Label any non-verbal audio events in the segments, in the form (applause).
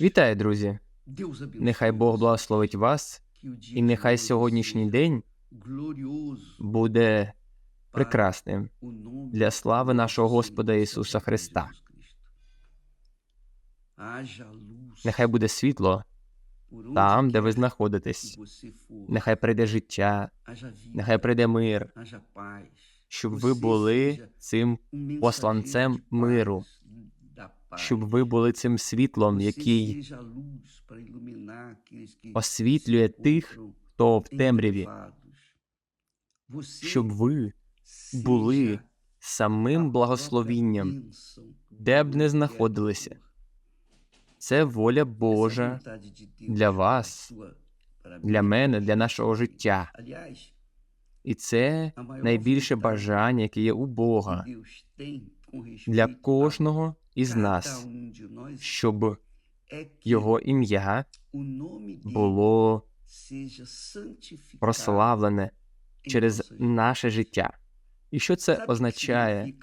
Вітаю, друзі! Нехай Бог благословить вас, і нехай сьогоднішній день буде прекрасним для слави нашого Господа Ісуса Христа. Нехай буде світло там, де ви знаходитесь. Нехай прийде життя, нехай прийде мир, щоб ви були цим посланцем миру, щоб ви були цим світлом, який освітлює тих, хто в темряві, щоб ви були самим благословінням, де б не знаходилися. Це воля Божа для вас, для мене, для нашого життя. І це найбільше бажання, яке є у Бога для кожного із нас, щоб його ім'я було прославлене через наше життя. І що це означає?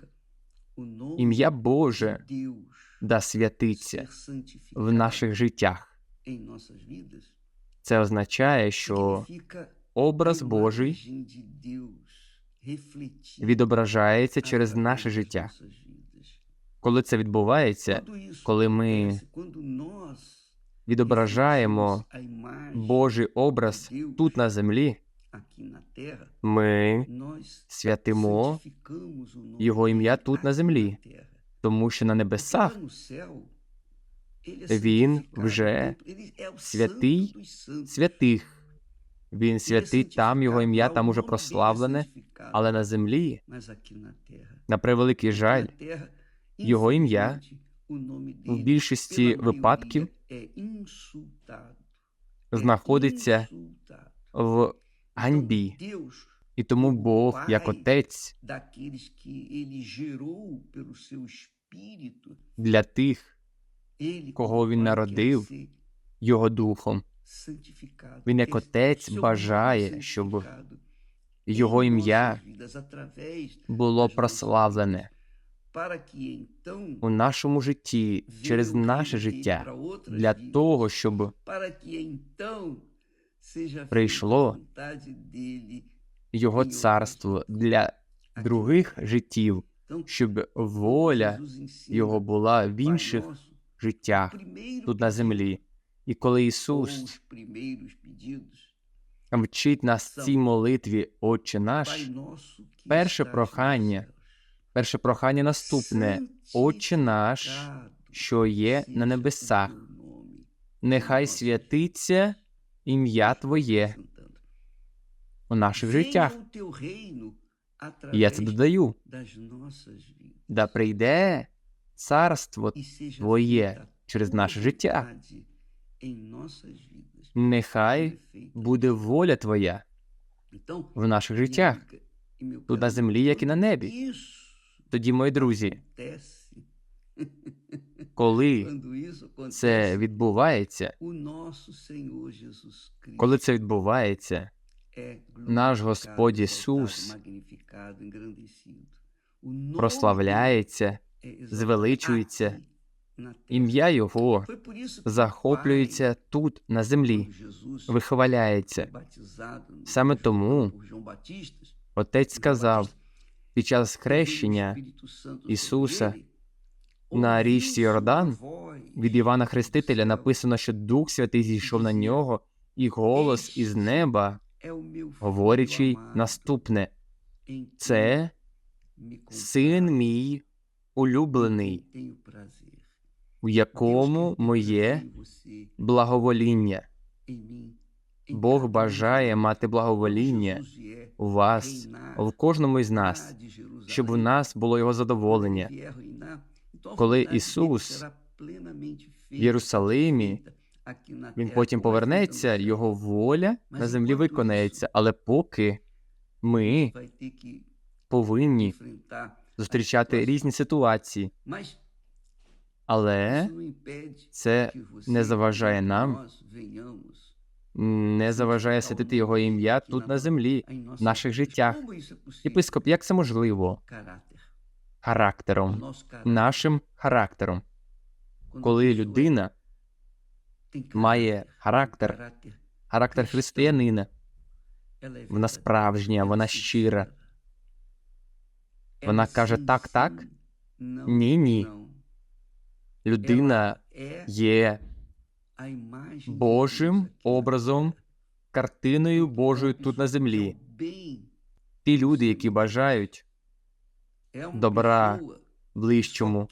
Ім'я Боже да святиться в наших життях. Це означає, що образ Божий відображається через наше життя. Коли це відбувається, коли ми відображаємо Божий образ тут на землі, ми святимо Його ім'я тут на землі, тому що на небесах Він вже святий святих. Він святий там, його ім'я там уже прославлене, але на землі, на превеликий жаль, його ім'я в більшості випадків знаходиться в ганьбі. І тому Бог, як отець, для тих, кого він народив його духом, він як отець бажає, щоб його ім'я було прославлене у нашому житті через наше життя для того, щоб прийшло його царство для других життів, щоб воля його була в інших життях тут на землі. І коли Ісус вчить нас цій молитві, Отче наш, перше прохання, перше прохання наступне: Отче наш, що є на небесах, нехай святиться ім'я Твоє у наших життях. Я це додаю. Да прийде царство Твоє через наше життя. Нехай буде воля Твоя в наших життях, тут на землі, як і на небі. Тоді, мої друзі, коли це відбувається, коли це відбувається, наш Господь Ісус прославляється, звеличується, ім'я Його захоплюється тут, на землі, вихваляється. Саме тому Отець сказав під час хрещення Ісуса на річці Йордан від Івана Хрестителя написано, що Дух Святий зійшов на нього, і голос із неба, говорячи наступне: це син мій улюблений, у якому моє благовоління. Бог бажає мати благовоління у вас, в кожному із нас, щоб у нас було його задоволення. Коли Ісус в Єрусалимі, Він потім повернеться, його воля на землі виконається, але поки ми повинні зустрічати різні ситуації, але це не заважає нам, не заважає святити його ім'я тут на землі, в наших життях. Єпископ, як це можливо? Характером, нашим характером. Коли людина має характер, характер християнина. Вона справжня, вона щира. Вона каже так, так, ні, ні. Людина є Божим образом, картиною Божою тут на землі. Ті люди, які бажають добра ближчому,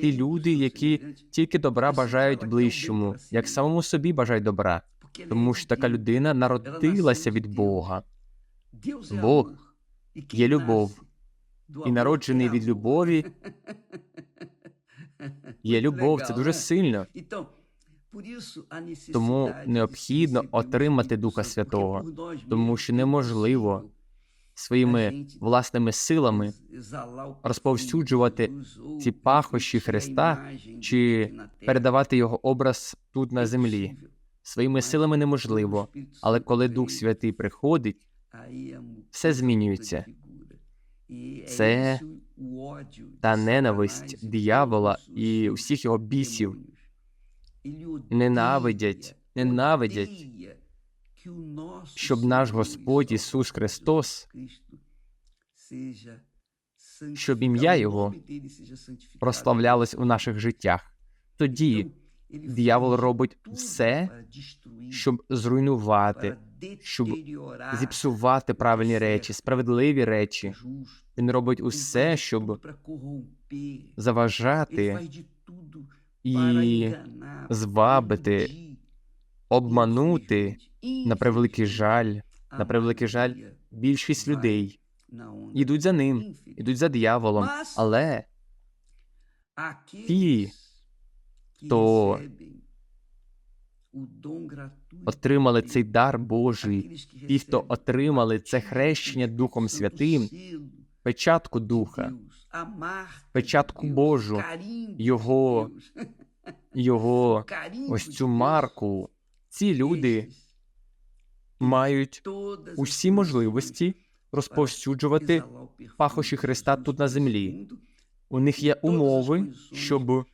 ті люди, які тільки добра бажають ближчому, як самому собі бажають добра, тому що така людина народилася від Бога. Бог є любов, і народжений від любові (laughs) є любов. Це дуже сильно. Тому необхідно отримати Духа Святого, тому що неможливо Своїми власними силами розповсюджувати ці пахощі Христа чи передавати його образ тут на землі. Своїми силами неможливо, але коли Дух Святий приходить, все змінюється. Це Це та ненависть диявола і усіх його бісів ненавидять, ненавидять, щоб наш Господь Ісус Христос, щоб ім'я Його прославлялось у наших життях. Тоді диявол робить все, щоб зруйнувати, щоб зіпсувати правильні речі, справедливі речі. Він робить усе, щоб заважати і звабити, обманути, на превеликий жаль, на превеликий жаль, більшість людей ідуть за ним, ідуть за дияволом, але ті, хто отримали цей дар Божий, ті, хто отримали це хрещення Духом Святим, печатку Духа, печатку Божу, Його, Його (laughs) ось цю марку. Ці люди мають усі можливості розповсюджувати пахощі Христа тут на землі. У них є умови, щоб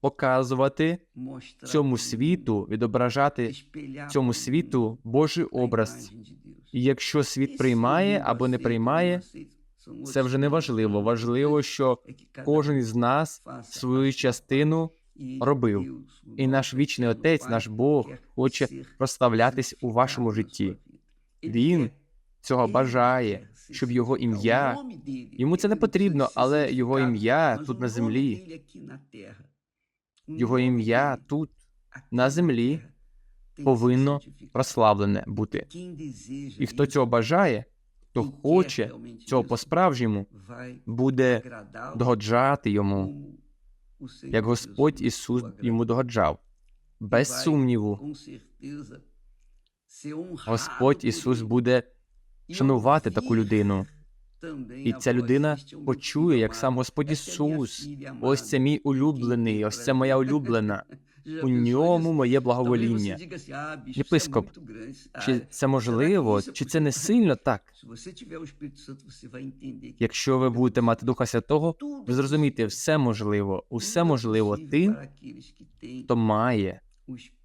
показувати цьому світу, відображати цьому світу Божий образ. І якщо світ приймає або не приймає, це вже не важливо. Важливо, що кожен із нас свою частину робив. І наш вічний отець, наш Бог, хоче прославлятись у вашому житті. Він цього бажає, щоб його ім'я йому це не потрібно, але його ім'я тут на землі, його ім'я тут на землі повинно прославлене бути. І хто цього бажає, хто хоче цього по-справжньому, буде догоджати йому, як Господь Ісус йому догоджав. Без сумніву, Господь Ісус буде шанувати таку людину. І ця людина почує, як сам Господь Ісус. Ось це мій улюблений, ось це моя улюблена. (laughs) У ньому моє благовоління. Єпископ, Чи це можливо, чи це не сильно так? Якщо ви будете мати Духа Святого, ви зрозумієте, все можливо, усе можливо тим, хто має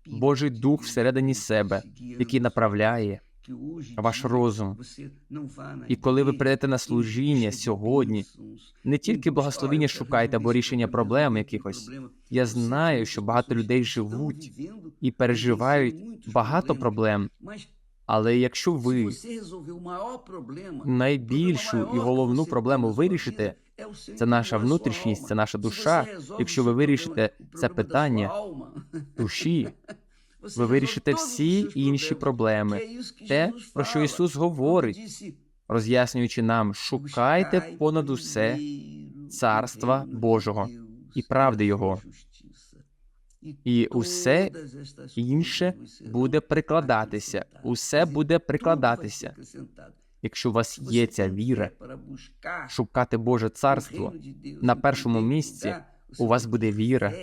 Божий Дух всередині себе, який направляє ваш розум. І коли ви прийдете на служіння сьогодні, не тільки благословіння шукайте або рішення проблем якихось. Я знаю, що багато людей живуть і переживають багато проблем. Але якщо ви найбільшу і головну проблему вирішите, це наша внутрішність, це наша душа. Якщо ви вирішите це питання душі, ви вирішите всі інші проблеми. Те, про що Ісус говорить, роз'яснюючи нам, шукайте понад усе царства Божого і правди Його. І усе інше буде прикладатися. Усе буде прикладатися. Якщо у вас є ця віра, шукати Боже царство на першому місці, у вас буде віра,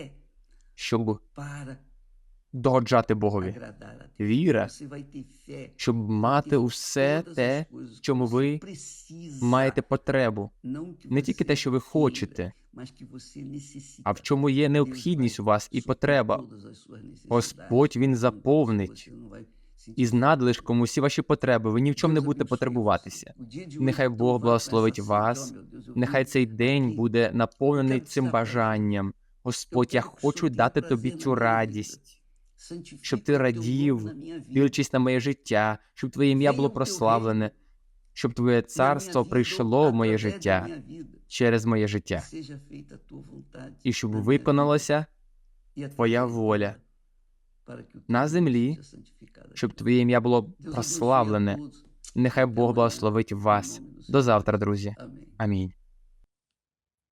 щоб догоджати Богові. Віра, щоб мати усе те, в чому ви маєте потребу, не тільки те, що ви хочете, а в чому є необхідність у вас і потреба. Господь він заповнить із надлишком усі ваші потреби. Ви ні в чому не будете потребуватися. Нехай Бог благословить вас. Нехай цей день буде наповнений цим бажанням. Господь, я хочу дати тобі цю радість, щоб ти радів, дивлячись на моє життя, щоб твоє ім'я було прославлене, щоб твоє царство прийшло в моє життя через моє життя, і щоб виконалася твоя воля на землі, щоб твоє ім'я було прославлене. Нехай Бог благословить вас. До завтра, друзі. Амінь.